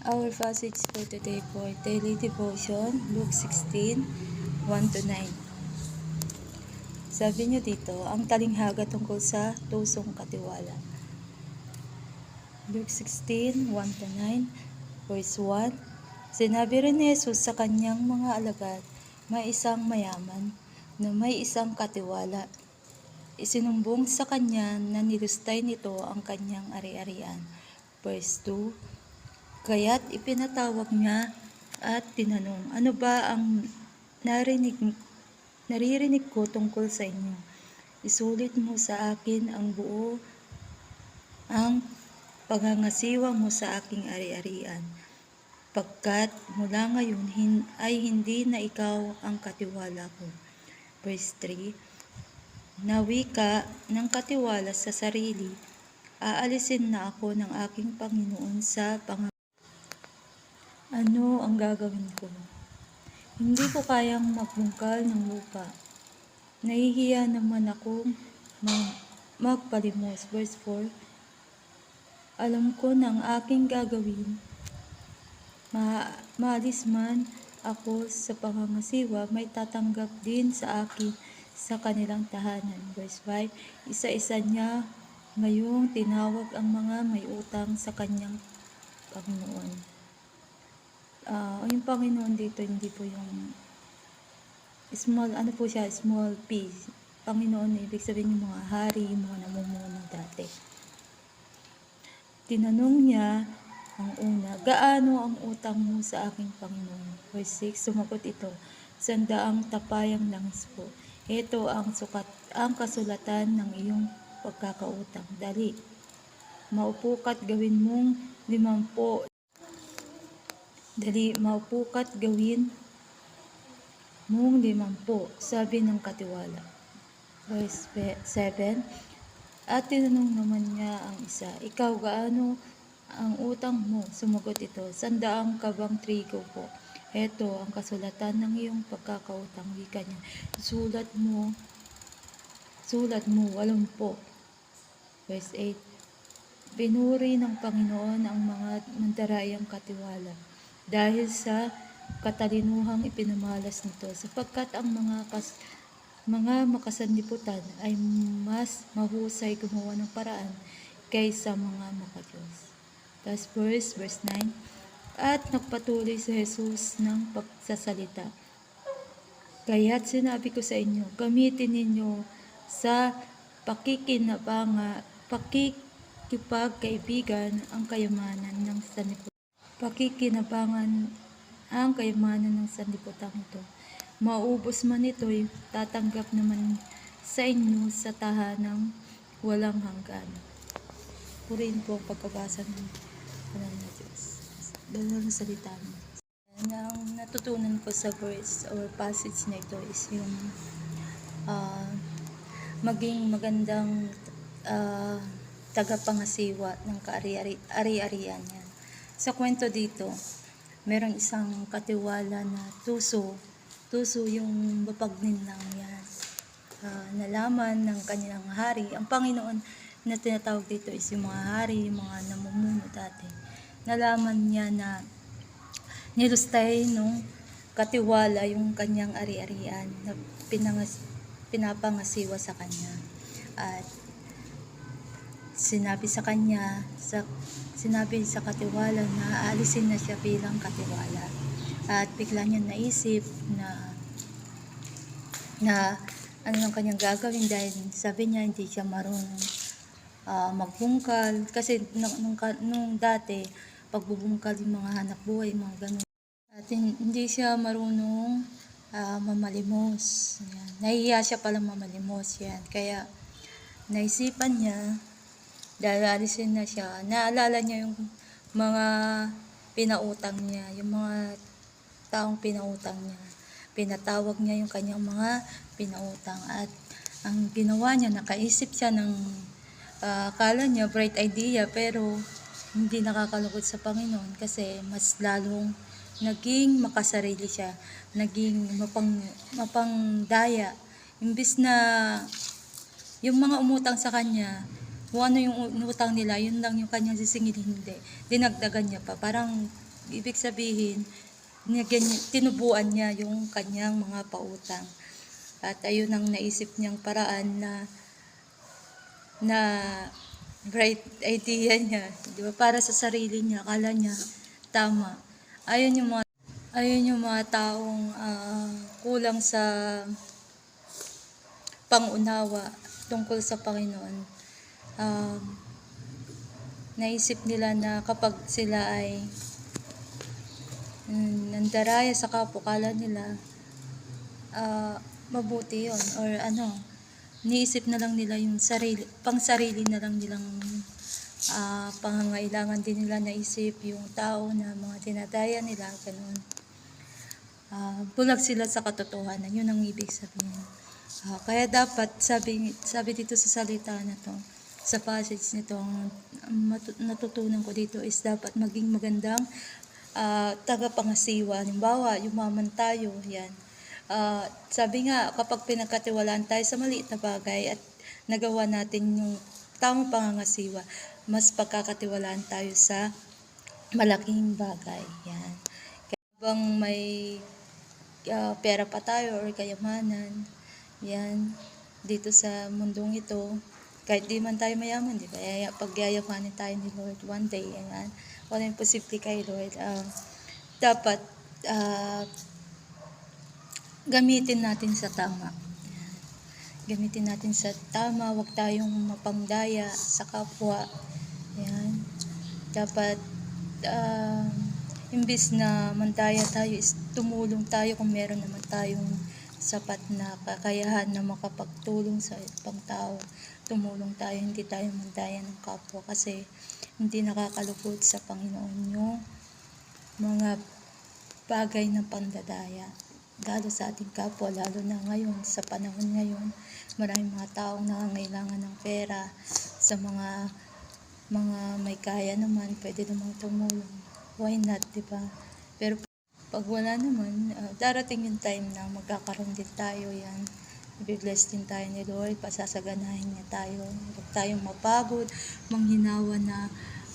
Our passage for today for daily devotion, Luke 16, 1 to 9. Sabi niyo dito, ang talinghaga tungkol sa tusong katiwala. Luke 16, 1 to 9, verse 1. Sinabi rin ni Jesus sa kanyang mga alagad, may isang mayaman na may isang katiwala. Isinumbong sa kanya na nilustay nito ang kanyang ari-arian. Verse 2, Kaya't ipinatawag niya at tinanong, ano ba ang narinig, naririnig ko tungkol sa inyo? Isulit mo sa akin ang buo, ang pangangasiwa mo sa aking ari-arian. Pagkat mula ngayon hin- ay hindi na ikaw ang katiwala ko. Verse 3, Nawi ka ng katiwala sa sarili, aalisin na ako ng aking Panginoon sa pang ano ang gagawin ko? Hindi ko kayang magbungkal ng lupa. Nahihiya naman akong mag magpalimos. Verse 4, Alam ko na ang aking gagawin. Ma maalis man ako sa pangangasiwa, may tatanggap din sa akin sa kanilang tahanan. Verse 5, Isa-isa niya ngayong tinawag ang mga may utang sa kanyang Panginoon ah yung Panginoon dito, hindi po yung small, ano po siya, small p. Panginoon, ibig sabihin yung mga hari, yung mga namumuno dati. Tinanong niya ang una, gaano ang utang mo sa aking Panginoon? Verse 6, sumagot ito, sandaang tapayang langis po. Ito ang sukat, ang kasulatan ng iyong pagkakautang. Dali, maupukat gawin mong limampo Dali, maupukat gawin mong limampu, sabi ng katiwala. Verse 7, At tinanong naman niya ang isa, Ikaw gaano ang utang mo? Sumagot ito, Sandaang kabang trigo po. Ito ang kasulatan ng iyong pagkakautang. Wika niya, Sulat mo, sulat mo, walumpo. Verse 8, Pinuri ng Panginoon ang mga mandarayang katiwala dahil sa katalinuhang ipinamalas nito sapagkat ang mga kas, mga makasanliputan ay mas mahusay gumawa ng paraan kaysa mga makadiyos. Tapos verse, verse 9, At nagpatuloy si Jesus ng pagsasalita. Kaya't sinabi ko sa inyo, gamitin ninyo sa pakikinabanga, pakikipagkaibigan ang kayamanan ng sanliputan pakikinabangan ang kayamanan ng sanlibutan ito. Maubos man ito'y tatanggap naman sa inyo sa tahanang walang hanggan. Purihin po ang pagkabasa ng panal na Diyos. Dahil ng salita mo. Ang natutunan ko sa verse or passage na ito is yung ah, maging magandang ah, tagapangasiwa ng kaari-arian niya. Sa kwento dito, merong isang katiwala na tuso. Tuso yung mapagninlang yan. Ah, nalaman ng kanilang hari. Ang Panginoon na tinatawag dito is yung mga hari, yung mga namumuno dati. Nalaman niya na nilustay nung katiwala yung kanyang ari-arian na pinangas, pinapangasiwa sa kanya. At sinabi sa kanya, sa, sinabi sa katiwala na aalisin na siya bilang katiwala. At bigla niya naisip na na ano ang kanyang gagawin dahil sabi niya hindi siya marunong ah, magbungkal kasi nung, nung, nung dati pagbubungkal yung mga hanap buhay, mga ganun. At hin- hindi siya marunong ah, mamalimos. Yan. Nahihiya siya palang mamalimos. Yan. Kaya naisipan niya dahil alisin na siya, naalala niya yung mga pinautang niya, yung mga taong pinautang niya. Pinatawag niya yung kanyang mga pinautang at ang ginawa niya, nakaisip siya ng ah, akala niya bright idea pero hindi nakakalugod sa Panginoon kasi mas lalong naging makasarili siya, naging mapang, mapangdaya. Imbis na yung mga umutang sa kanya, kung ano yung inutang nila, yun lang yung kanyang sisingilin, hindi. Dinagdagan niya pa. Parang Ibig sabihin, tinubuan niya yung kanyang mga pautang. At ayun ang naisip niyang paraan na na bright idea niya, di ba? Para sa sarili niya, akala niya tama. Ayun yung mga ayun yung mga taong ah, kulang sa pangunawa tungkol sa Panginoon. Um, naisip nila na kapag sila ay mm, nandaraya sa kapwa, kala nila ah, mabuti yon or ano, niisip na lang nila yung sarili, pang sarili na lang nilang ah, pangangailangan din nila naisip yung tao na mga dinadaya nila, ganun. Ah, bulag sila sa katotohanan, yun ang ibig sabihin. Ah, kaya dapat, sabi, sabi dito sa salita na to, sa passage nito, ang natutunan ko dito is dapat maging magandang ah, tagapangasiwa. Halimbawa, yumaman tayo, yan. Ah, sabi nga, kapag pinagkatiwalaan tayo sa maliit na bagay at nagawa natin yung tamang pangangasiwa, mas pagkakatiwalaan tayo sa malaking bagay. Yan. Kaya habang may ah, pera pa tayo or kayamanan, yan, dito sa mundong ito, kahit di man tayo mayaman, di ba? Yaya, pagyayamanin tayo ni Lord one day, yan. Wala imposible kay Lord. Ah, dapat, ah, gamitin natin sa tama. Gamitin natin sa tama, huwag tayong mapangdaya sa kapwa. Yan. Dapat, ah, imbis na mandaya tayo, tumulong tayo kung meron naman tayong sapat na kakayahan na makapagtulong sa ibang tao. Tumulong tayo, hindi tayo mandaya ng kapwa kasi hindi nakakalugod sa Panginoon yung mga bagay ng pandadaya lalo sa ating kapwa, lalo na ngayon, sa panahon ngayon, maraming mga taong nangangailangan ng pera sa mga mga may kaya naman, pwede namang tumulong. Why not, di ba? Pero pag wala naman, ah, darating yung time na magkakaroon din tayo yan. Ibibless din tayo ni Lord, pasasaganahin niya tayo. Huwag tayong mapagod, manghinawa na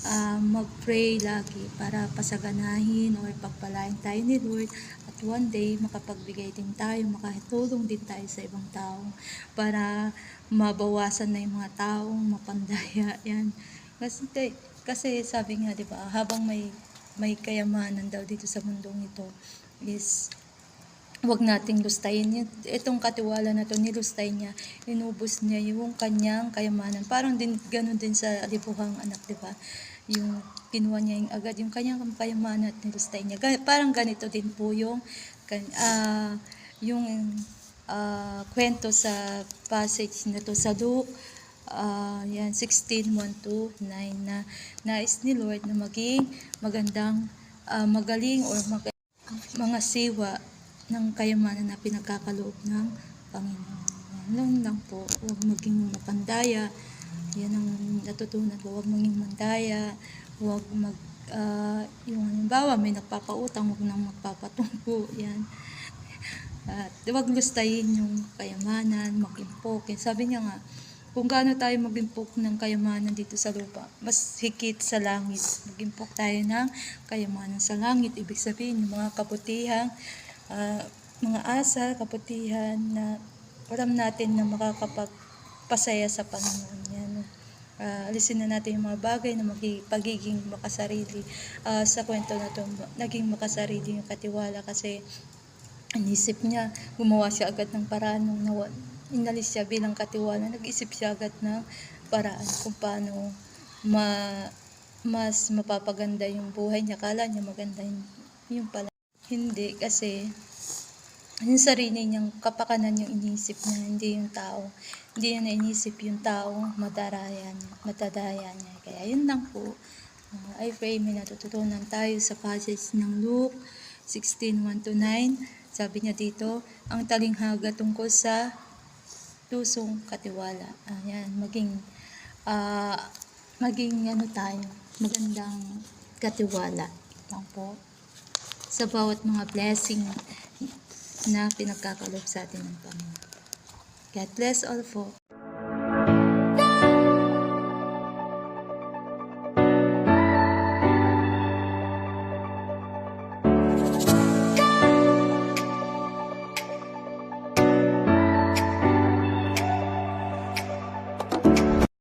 ah, mag-pray lagi para pasaganahin or pagpalain tayo ni Lord at one day makapagbigay din tayo, makatulong din tayo sa ibang tao para mabawasan na yung mga taong mapandaya yan. Kasi, kasi sabi nga, di ba, habang may may kayamanan daw dito sa mundong ito is wag nating lustayin. Itong katiwala na to, nilustay niya, inubos niya yung kanyang kayamanan. Parang din, ganun din sa libuhang anak, di ba? Yung kinuha niya yung agad, yung kanyang kayamanan at nilustay niya. Parang ganito din po yung, ah, yung ah, kwento sa passage na to sa Luke, ah, yan, 16, 1 to 9 na nais ni Lord na maging magandang, ah, magaling or mag- mga siwa ng kayamanan na pinagkakaloob ng Panginoon. Yan lang po, huwag maging mapandaya. Yan ang natutunan ko, huwag maging mandaya, huwag mag, ah, yung halimbawa, may nagpapautang, huwag nang magpapatungko, yan. At huwag lustayin yung kayamanan, mag-impok. Sabi niya nga, kung gaano tayo mag-impok ng kayamanan dito sa lupa, mas higit sa langit. Mag-impok tayo ng kayamanan sa langit. Ibig sabihin, yung mga kaputihang, ah, mga asal, kaputihan na alam natin na makakapagpasaya sa Panginoon. Yan. Ah, alisin na natin yung mga bagay na magi- pagiging makasarili. Ah, sa kwento na to, naging makasarili yung katiwala kasi Inisip niya, gumawa siya agad ng paraan nung nawa, inalis siya bilang katiwala. Nag-isip siya agad ng paraan kung paano ma, mas mapapaganda yung buhay niya. Kala niya maganda yun, yung pala. Hindi kasi yung sarili niyang kapakanan yung inisip niya, hindi yung tao. Hindi niya nainisip yung tao, madaraya niya, matadaya niya. Kaya yun lang po. Uh, I pray may natututunan tayo sa passage ng Luke 16, 1 to 9. Sabi niya dito, ang talinghaga tungkol sa tusong katiwala. Ayan, maging, ah, maging ano tayo, magandang katiwala. Lang po. Sa bawat mga blessing na pinagkakalob sa atin ng Panginoon. God bless all po.